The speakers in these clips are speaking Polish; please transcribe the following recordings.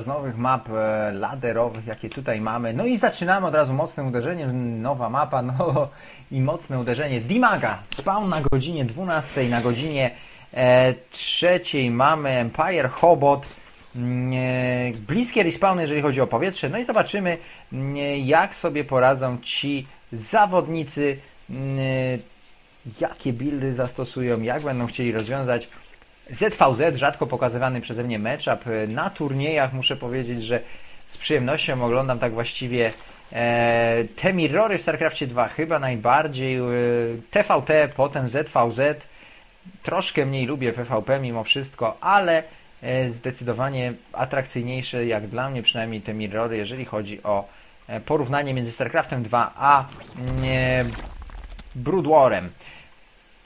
z nowych map e, laderowych, jakie tutaj mamy. No i zaczynamy od razu mocnym uderzeniem. Nowa mapa, no i mocne uderzenie. Dimaga, spawn na godzinie 12, na godzinie e, trzeciej mamy Empire Hobot. Mm, e, Bliskie respawny, jeżeli chodzi o powietrze. No i zobaczymy, mm, jak sobie poradzą ci zawodnicy, mm, jakie buildy zastosują, jak będą chcieli rozwiązać ZVZ, rzadko pokazywany przeze mnie matchup na turniejach. Muszę powiedzieć, że z przyjemnością oglądam tak właściwie e, te mirrory w StarCraftie 2 chyba najbardziej. E, TVT, potem ZVZ. Troszkę mniej lubię PvP mimo wszystko, ale e, zdecydowanie atrakcyjniejsze, jak dla mnie przynajmniej te mirrory, jeżeli chodzi o e, porównanie między StarCraftem 2 a mm, e, Brood Warem.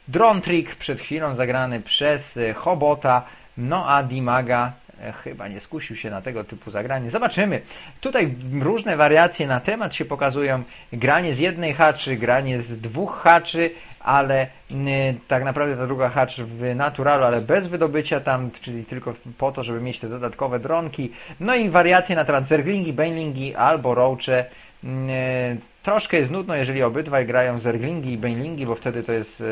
Drone Trick przed chwilą zagrany przez e, Hobota, no a Dimaga e, chyba nie skusił się na tego typu zagranie. Zobaczymy. Tutaj różne wariacje na temat się pokazują. Granie z jednej haczy, granie z dwóch haczy, ale tak naprawdę ta druga hacz w naturalu, ale bez wydobycia tam, czyli tylko po to, żeby mieć te dodatkowe dronki. No i wariacje na temat zerglingi, banelingi albo roache. Y, troszkę jest nudno, jeżeli obydwaj grają zerglingi i banelingi, bo wtedy to jest...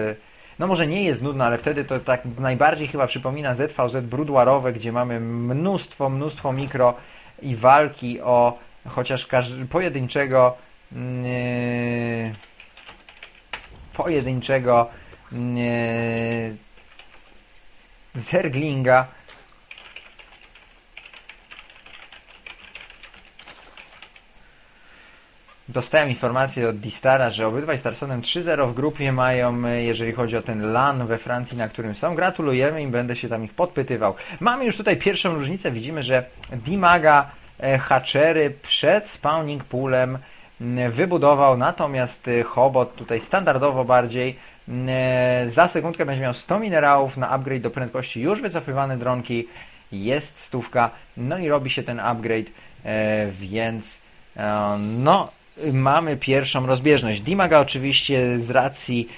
No może nie jest nudno, ale wtedy to tak najbardziej chyba przypomina ZVZ brudłarowe, gdzie mamy mnóstwo, mnóstwo mikro i walki o chociaż pojedynczego yy, pojedynczego yy, zerglinga Dostałem informację od Distara, że obydwaj Starsonem 3-0 w grupie mają, e, jeżeli chodzi o ten LAN we Francji, na którym są. Gratulujemy im, będę się tam ich podpytywał. Mamy już tutaj pierwszą różnicę. Widzimy, że Dimaga e, Hatchery przed spawning poolem wybudował, natomiast e, Hobot tutaj standardowo bardziej za sekundkę będzie miał 100 minerałów na upgrade do prędkości już wycofywane dronki. Jest stówka, no i robi się ten upgrade, więc no mamy pierwszą rozbieżność. Dimaga oczywiście z racji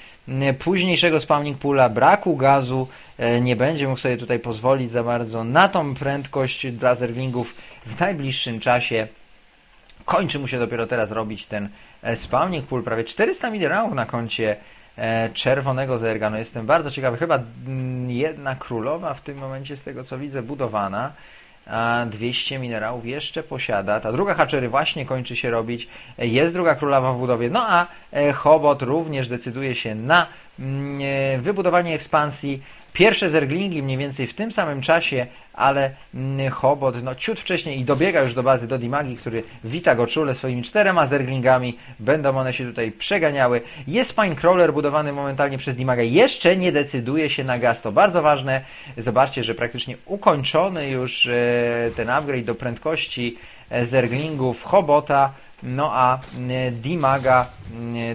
późniejszego spawning poola, braku gazu e, nie będzie mógł sobie tutaj pozwolić za bardzo na tą prędkość dla zerglingów w najbliższym czasie. Kończy mu się dopiero teraz robić ten e, spawning pool, prawie 400 minerałów na koncie e, czerwonego zerga. No jestem bardzo ciekawy, chyba jedna królowa w tym momencie z tego co widzę budowana. 200 minerałów jeszcze posiada. Ta druga haczery właśnie kończy się robić. Jest druga królowa w budowie. No a e, Hobot również decyduje się na mm, e, wybudowanie ekspansji. Pierwsze zerglingi mniej więcej w tym samym czasie, ale mm, Hobot no, ciut wcześniej i dobiega już do bazy do Dimagi, który wita go czule swoimi czterema zerglingami. Będą one się tutaj przeganiały. Jest Crawler budowany momentalnie przez Dimagę. Jeszcze nie decyduje się na gaz. To bardzo ważne. Zobaczcie, że praktycznie ukończony już e, ten upgrade do prędkości e, zerglingów Hobota. No a e, Dimaga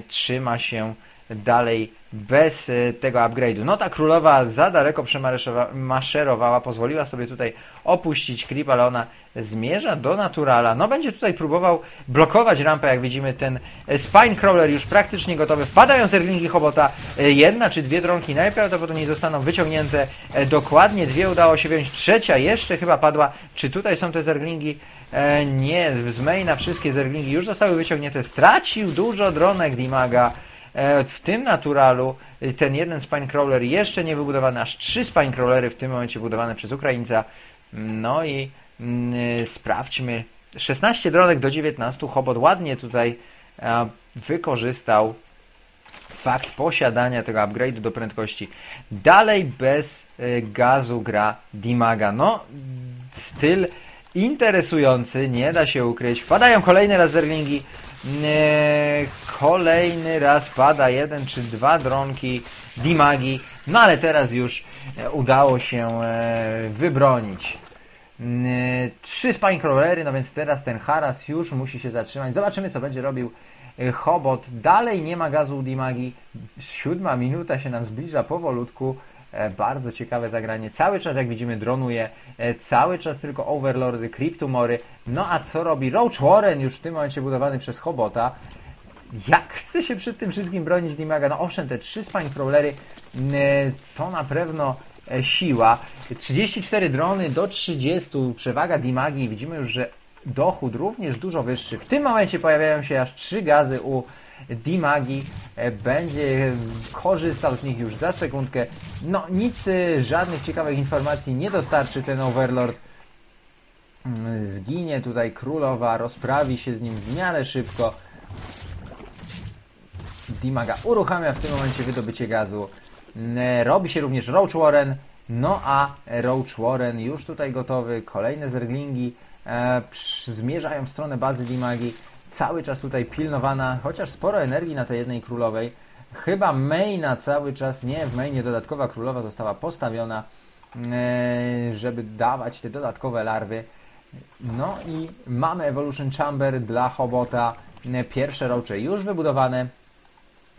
trzyma się dalej bez e, tego upgrade'u. No ta królowa za daleko przemaszerowała, pozwoliła sobie tutaj opuścić creep, ale ona zmierza do naturala. No będzie tutaj próbował blokować rampę, jak widzimy ten e, spine crawler już praktycznie gotowy. Wpadają zerglingi Hobota, e, jedna czy dwie dronki najprawdopodobniej zostaną wyciągnięte. Dokładnie dwie udało się wziąć, trzecia jeszcze chyba padła. Czy tutaj są te zerglingi? Nie, z maina wszystkie zerglingi już zostały wyciągnięte. Stracił dużo dronek Dimaga. E, w tym naturalu y, ten jeden spinecrawler jeszcze nie wybudowany, aż trzy spinecrawlery w tym momencie budowane przez Ukraińca. No i mm, y, sprawdźmy. 16 dronek do 19. Hobot ładnie tutaj wykorzystał fakt posiadania tego upgrade'u do prędkości. Dalej bez gazu gra Dimaga. No, styl interesujący, nie da się ukryć. Wpadają kolejne lazerlingi. Kolejny raz pada jeden czy dwa dronki Dimagi. No ale teraz już e, udało się e, wybronić. Trzy spinecrawlery, no więc teraz ten haras już musi się zatrzymać. Zobaczymy co będzie robił e, Hobot. Dalej nie ma gazu u Dimagi. Siódma minuta się nam zbliża powolutku. E, bardzo ciekawe zagranie. Cały czas, jak widzimy, dronuje. E, cały czas tylko Overlordy, Cryptomory. No a co robi Roach Warren, już w tym momencie budowany przez Hobota? Jak chce się przed tym wszystkim bronić Dimaga? No owszem, te trzy Spine Crawlery to na pewno e, siła. 34 drony do 30, przewaga Dimagi. Widzimy już, że dochód również dużo wyższy. W tym momencie pojawiają się aż 3 gazy u Dimagi. E, Będzie korzystał z nich już za sekundkę. No nic, e, żadnych ciekawych informacji nie dostarczy ten Overlord. Mm, Zginie tutaj królowa, rozprawi się z nim w miarę szybko. Dimaga uruchamia w tym momencie wydobycie gazu. Robi się również Roach Warren. No a Roach Warren już tutaj gotowy. Kolejne zerglingi e, zmierzają w stronę bazy Dimagi. Cały czas tutaj pilnowana, chociaż sporo energii na tej jednej królowej. Chyba maina cały czas, nie, w mainie dodatkowa królowa została postawiona, e, żeby dawać te dodatkowe larwy. No i mamy Evolution Chamber dla Hobota. Pierwsze rocze już wybudowane.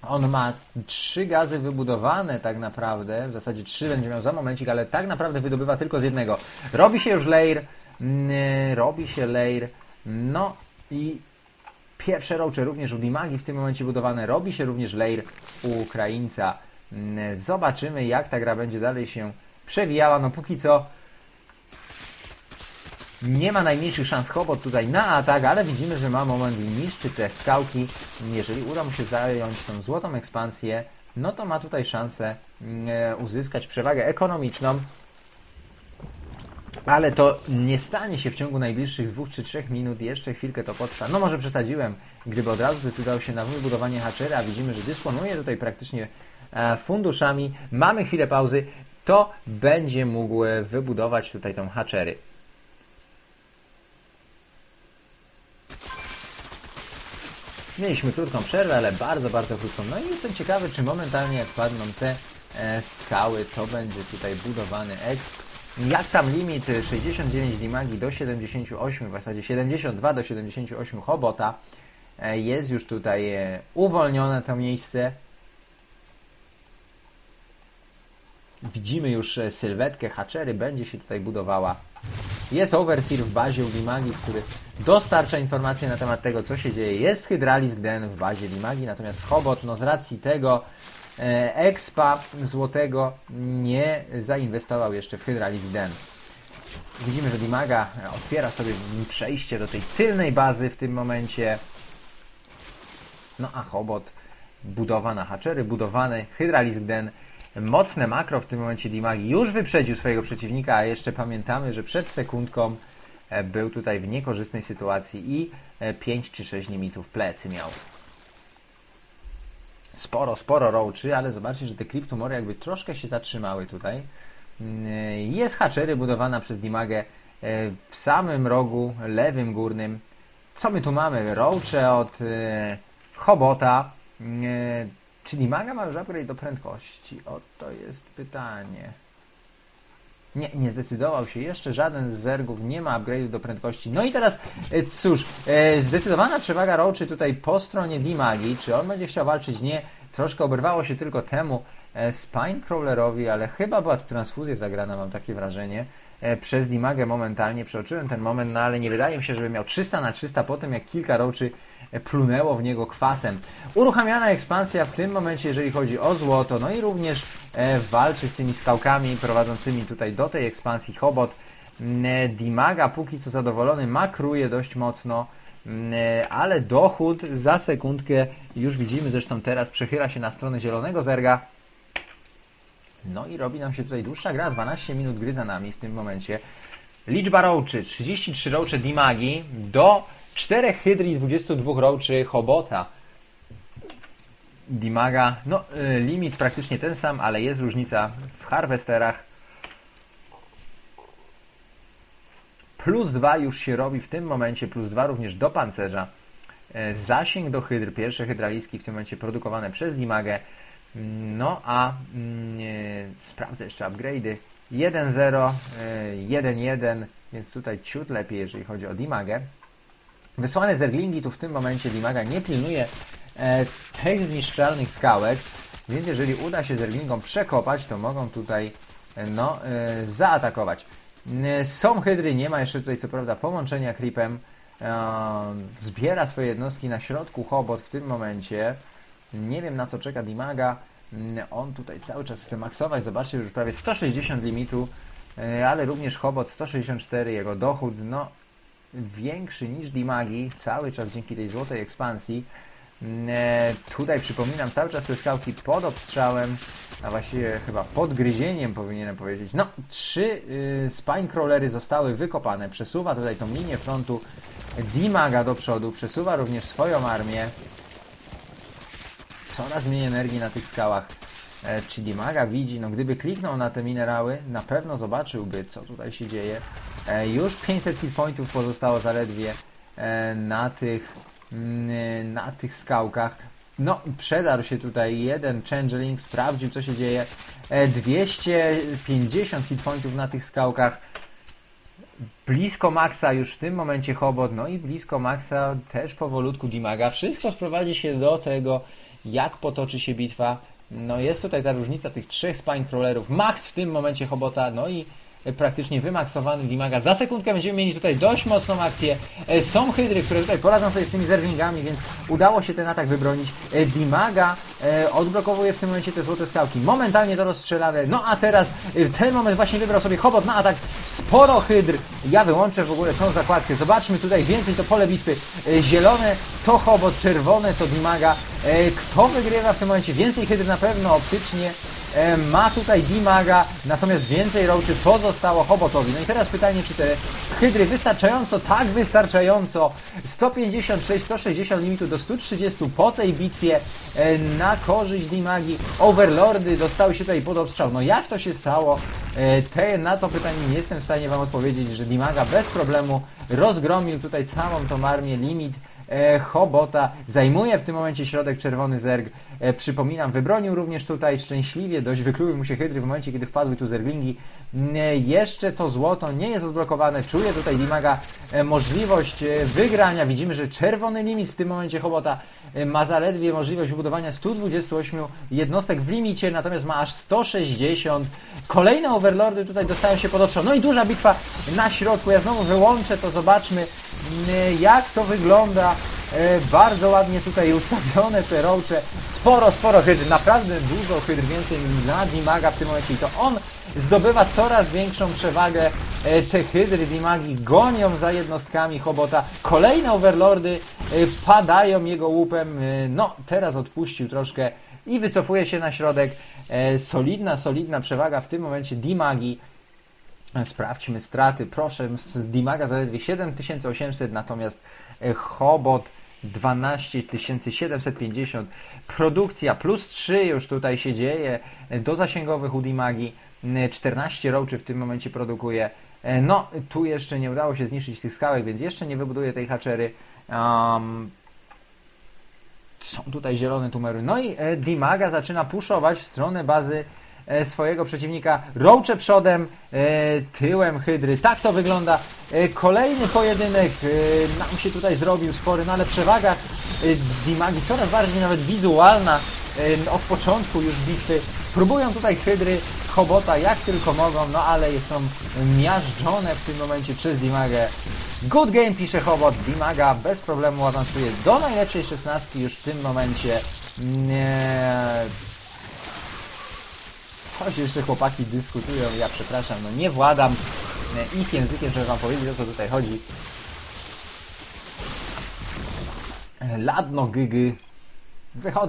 On ma trzy gazy wybudowane tak naprawdę, w zasadzie trzy będzie miał za momencik, ale tak naprawdę wydobywa tylko z jednego. Robi się już layer, mm, robi się layer, no i pierwsze rocze również u Dimagi w tym momencie budowane, robi się również layer u Ukraińca. Mm, Zobaczymy jak ta gra będzie dalej się przewijała, no póki co nie ma najmniejszych szans Hobot tutaj na atak, ale widzimy, że ma moment i niszczy te skałki. Jeżeli uda mu się zająć tą złotą ekspansję, no to ma tutaj szansę mm, e, uzyskać przewagę ekonomiczną. Ale to nie stanie się w ciągu najbliższych dwóch czy trzech minut, jeszcze chwilkę to potrwa. No może przesadziłem, gdyby od razu zdecydował się na wybudowanie haczera, a widzimy, że dysponuje tutaj praktycznie e, funduszami. Mamy chwilę pauzy, to będzie mógł e, wybudować tutaj tą haczery. Mieliśmy krótką przerwę, ale bardzo, bardzo krótką. No i jestem ciekawy, czy momentalnie jak padną te e, skały, to będzie tutaj budowany exp. Jak tam limit e, 69 dimagi do 78, w zasadzie 72 do 78 Hobota e, jest już tutaj e, uwolnione to miejsce. Widzimy już e, sylwetkę Hatchery, będzie się tutaj budowała. Jest Overseer w bazie u Limagi, który dostarcza informacje na temat tego, co się dzieje. Jest Hydralisk Den w bazie Limagi, natomiast Hobot, no z racji tego e, expa złotego nie zainwestował jeszcze w Hydralisk Den. Widzimy, że Limaga e, otwiera sobie przejście do tej tylnej bazy w tym momencie. No a Hobot, budowa na haczery, budowany Hydralisk Den, mocne makro w tym momencie Dimagi już wyprzedził swojego przeciwnika, a jeszcze pamiętamy, że przed sekundką e, był tutaj w niekorzystnej sytuacji i e, 5 czy 6 limitów plecy miał. Sporo, sporo roachy, ale zobaczcie, że te Cryptomory jakby troszkę się zatrzymały tutaj. Mm, e, Jest haczery budowana przez Dimagę e, w samym rogu lewym górnym. Co my tu mamy? Roache od e, Hobota. E, czy Dimaga ma już upgrade do prędkości? Oto jest pytanie. Nie, nie zdecydował się. Jeszcze żaden z zergów nie ma upgrade'u do prędkości. No i teraz, e, cóż, e, zdecydowana przewaga Roczy tutaj po stronie Dimagi. Czy on będzie chciał walczyć? Nie. Troszkę oberwało się tylko temu e, Spinecrawlerowi, ale chyba była tu transfuzja zagrana, mam takie wrażenie. Przez Dimagę momentalnie przeoczyłem ten moment, no ale nie wydaje mi się, żeby miał 300 na 300 po tym, jak kilka Roczy e, plunęło w niego kwasem. Uruchamiana ekspansja w tym momencie, jeżeli chodzi o złoto, no i również e, walczy z tymi skałkami prowadzącymi tutaj do tej ekspansji Hobot. Mm, e, Dimaga póki co zadowolony, makruje dość mocno, mm, e, ale dochód za sekundkę, już widzimy zresztą teraz, przechyla się na stronę zielonego zerga. No i robi nam się tutaj dłuższa gra, 12 minut gry za nami w tym momencie. Liczba roaczy, 33 roache Dimagi do 4 hydry i 22 roaczy Hobota. Dimaga, no y, limit praktycznie ten sam, ale jest różnica w harvesterach. Plus 2 już się robi w tym momencie, plus 2 również do pancerza. E, Zasięg do hydr, pierwsze hydraliski w tym momencie produkowane przez Dimagę. No a e, sprawdzę jeszcze upgrade'y. 1-0, e, 1-1, więc tutaj ciut lepiej, jeżeli chodzi o Dimagę. Wysłane zerglingi tu w tym momencie Dimaga nie pilnuje e, tych zniszczalnych skałek, więc jeżeli uda się zerglingom przekopać, to mogą tutaj e, no, e, zaatakować. E, Są hydry, nie ma jeszcze tutaj co prawda połączenia creepem. E, Zbiera swoje jednostki na środku Hobot w tym momencie. Nie wiem na co czeka Dimaga. Mm, On tutaj cały czas chce maksować, zobaczcie, już prawie 160 limitu, ale również Hobot 164, jego dochód, no większy niż Dimagi, cały czas dzięki tej złotej ekspansji. Mm, e, Tutaj przypominam, cały czas te skałki pod obstrzałem, a właściwie chyba pod gryzieniem powinienem powiedzieć. No, trzy y, spine zostały wykopane. Przesuwa tutaj tą linię frontu Dimaga do przodu, przesuwa również swoją armię. Coraz mniej energii na tych skałach. E, czy Dimaga widzi? No gdyby kliknął na te minerały, na pewno zobaczyłby, co tutaj się dzieje. E, już 500 hit pointów pozostało zaledwie e, na tych mm, na tych skałkach. No, przedarł się tutaj jeden Changeling, sprawdził co się dzieje. E, 250 hit pointów na tych skałkach. Blisko maksa już w tym momencie Hobot, no i blisko maksa też powolutku Dimaga. Wszystko sprowadzi się do tego, jak potoczy się bitwa. No jest tutaj ta różnica tych trzech spine crawlerów. Max w tym momencie Hobota, no i praktycznie wymaksowany Dimaga. Za sekundkę będziemy mieli tutaj dość mocną akcję. E, Są hydry, które tutaj poradzą sobie z tymi zerwingami, więc udało się ten atak wybronić. E, Dimaga e, odblokowuje w tym momencie te złote skałki. Momentalnie to rozstrzelane. No a teraz e, ten moment właśnie wybrał sobie Hobot na atak. Sporo hydr. Ja wyłączę w ogóle tą zakładkę. Zobaczmy tutaj więcej to pole bitwy. E, Zielone to Hobot, czerwone to Dimaga. E, Kto wygrywa w tym momencie? Więcej hydr na pewno optycznie e, ma tutaj Dimaga, natomiast więcej roaczy pozostało Hobotowi. No i teraz pytanie, czy te hydry wystarczająco? Tak, wystarczająco. 156, 160 limitu do 130 po tej bitwie e, na korzyść Dimagi. Overlordy dostały się tutaj pod obstrzał. No jak to się stało? E, Te, na to pytanie nie jestem w stanie Wam odpowiedzieć, że Dimaga bez problemu rozgromił tutaj całą tą armię limit e, Hobota. Zajmuje w tym momencie środek czerwony zerg. E, przypominam, wybronił również tutaj szczęśliwie, dość wykluły mu się hydry w momencie, kiedy wpadły tu zerglingi. E, Jeszcze to złoto nie jest odblokowane. Czuje tutaj Dimaga możliwość wygrania. Widzimy, że czerwony limit w tym momencie Hobota e, ma zaledwie możliwość wybudowania 128 jednostek w limicie, natomiast ma aż 160. Kolejne overlordy tutaj dostają się pod obszar. No i duża bitwa na środku. Ja znowu wyłączę to, zobaczmy jak to wygląda. E, Bardzo ładnie tutaj ustawione te roache. Sporo, sporo hydr, naprawdę dużo hydr, więcej na Dimaga w tym momencie i to on zdobywa coraz większą przewagę. E, Te hydry Dimagi gonią za jednostkami Hobota. Kolejne overlordy e, padają jego łupem. E, No, teraz odpuścił troszkę i wycofuje się na środek. E, Solidna, solidna przewaga w tym momencie Dimagi. E, Sprawdźmy straty. Proszę, z Dimaga zaledwie 7800, natomiast e, Hobot 12750. Produkcja plus 3 już tutaj się dzieje e, do zasięgowych u Dimagi. E, 14 roaczy w tym momencie produkuje. E, No, tu jeszcze nie udało się zniszczyć tych skałek, więc jeszcze nie wybuduje tej haczery. Um, są tutaj zielone tumery. No i e, Dimaga zaczyna puszować w stronę bazy e, swojego przeciwnika. Roache przodem, e, tyłem Hydry. Tak to wygląda. E, kolejny pojedynek e, nam się tutaj zrobił spory, no ale przewaga e, Dimagi coraz bardziej nawet wizualna e, od początku już bitwy. Próbują tutaj Hydry Hobota jak tylko mogą, no ale są miażdżone w tym momencie przez Dimagę. Good game pisze Hobot, Dimaga bez problemu awansuje do najlepszej szesnastki już w tym momencie. Nie... Coś jeszcze chłopaki dyskutują, ja przepraszam, no nie władam e, ich językiem, żeby wam powiedzieć o co tutaj chodzi. Ladno gygy. Wychodzą.